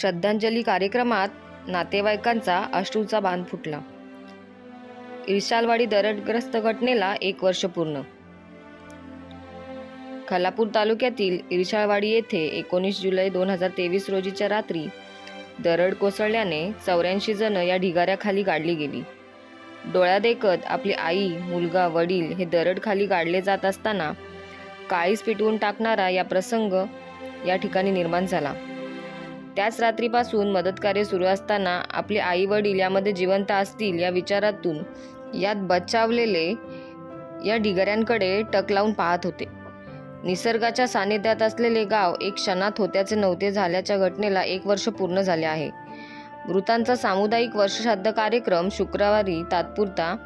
श्रद्धांजली कार्यक्रमात नातेवाईकांचा अश्रूचा बांध फुटला. इर्शालवाडी दरडग्रस्त घटनेला एक वर्ष पूर्ण. खालापूर तालुक्यातील इरशाळवाडी येथे एकोणीस जुलै दोन हजार तेवीस रोजीच्या रात्री दरड कोसळल्याने चौऱ्याऐंशी जण या ढिगाऱ्याखाली गाडली गेली. डोळ्यादेखत आपली आई मुलगा वडील हे दरड खाली गाडले जात असताना काळीच पिटवून टाकणारा या प्रसंग या ठिकाणी निर्माण झाला. त्याच रात्रीपासून मदतकार्य सुरू असताना आपले आई वडील यामध्ये जिवंत असतील या विचारातून यात बचावलेले या ढिगाऱ्यांकडे टक लावून पाहत होते. निसर्गाच्या सानिध्यात असलेले गाव एक क्षणात होत्याचे नव्हते झाल्याच्या घटनेला एक वर्ष पूर्ण झाले आहे. मृतांचा सामुदायिक वर्षश्राद्ध कार्यक्रम शुक्रवारी तात्पुरता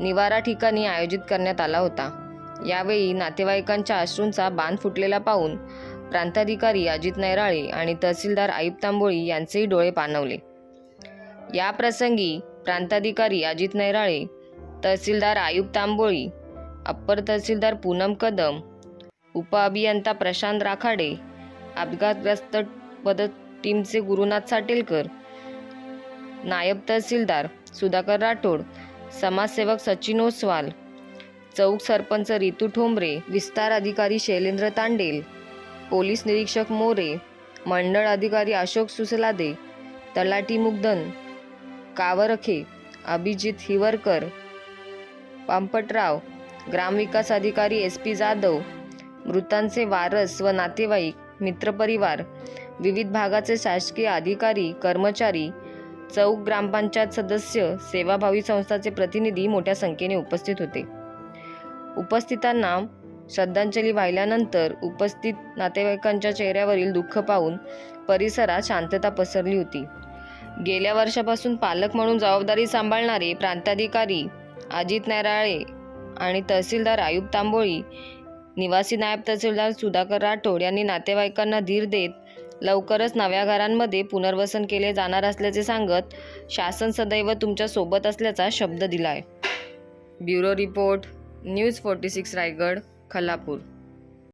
निवारा ठिकाणी आयोजित करण्यात आला होता. यावेळी नातेवाईकांच्या अश्रूंचा बांध फुटलेला पाहून प्रांताधिकारी अजित नैराळे आणि तहसीलदार आयुब तांबोळी यांचेही डोळे पाणवले. या प्रसंगी प्रांताधिकारी अजित नैराळे तहसीलदार आयुब तांबोळी अप्पर तहसीलदार पूनम कदम उपअभियंता प्रशांत राखाडे अपघातग्रस्त मदत टीमचे गुरुनाथ साटेलकर नायब तहसीलदार सुधाकर राठोड समाजसेवक सचिन ओसवाल चौक सरपंच रितू ठोंबरे विस्तार अधिकारी शैलेंद्र तांडेल पोलीस निरीक्षक मोरे मंडळ अधिकारी अशोक सुसलादे तलाटी मुग्धन कावरखे अभिजित हिवरकर पांपटराव ग्रामविकास अधिकारी एस पी जाधव मृतांचे वारस व नातेवाईक मित्रपरिवार विविध भागाचे शासकीय अधिकारी कर्मचारी चौक ग्रामपंचायत सदस्य सेवाभावी संस्थाचे प्रतिनिधी मोठ्या संख्येने उपस्थित होते. उपस्थितांना श्रद्धांजली वाहिल्यानंतर उपस्थित नातेवाईकांच्या चेहऱ्यावरील दुःख पाहून परिसरात शांतता पसरली होती. गेल्या वर्षापासून पालक म्हणून जबाबदारी सांभाळणारे प्रांताधिकारी अजित नैराळे आणि तहसीलदार आयुब तांबोळी निवासी नायब तहसीलदार सुधाकर राठोड यांनी नातेवाईकांना धीर देत लवकरच नव्या घरांमध्ये पुनर्वसन केले जाणार असल्याचे सांगत शासन सदैव तुमच्यासोबत असल्याचा शब्द दिलाय. Bureau report. News forty six Raigad Khalapur.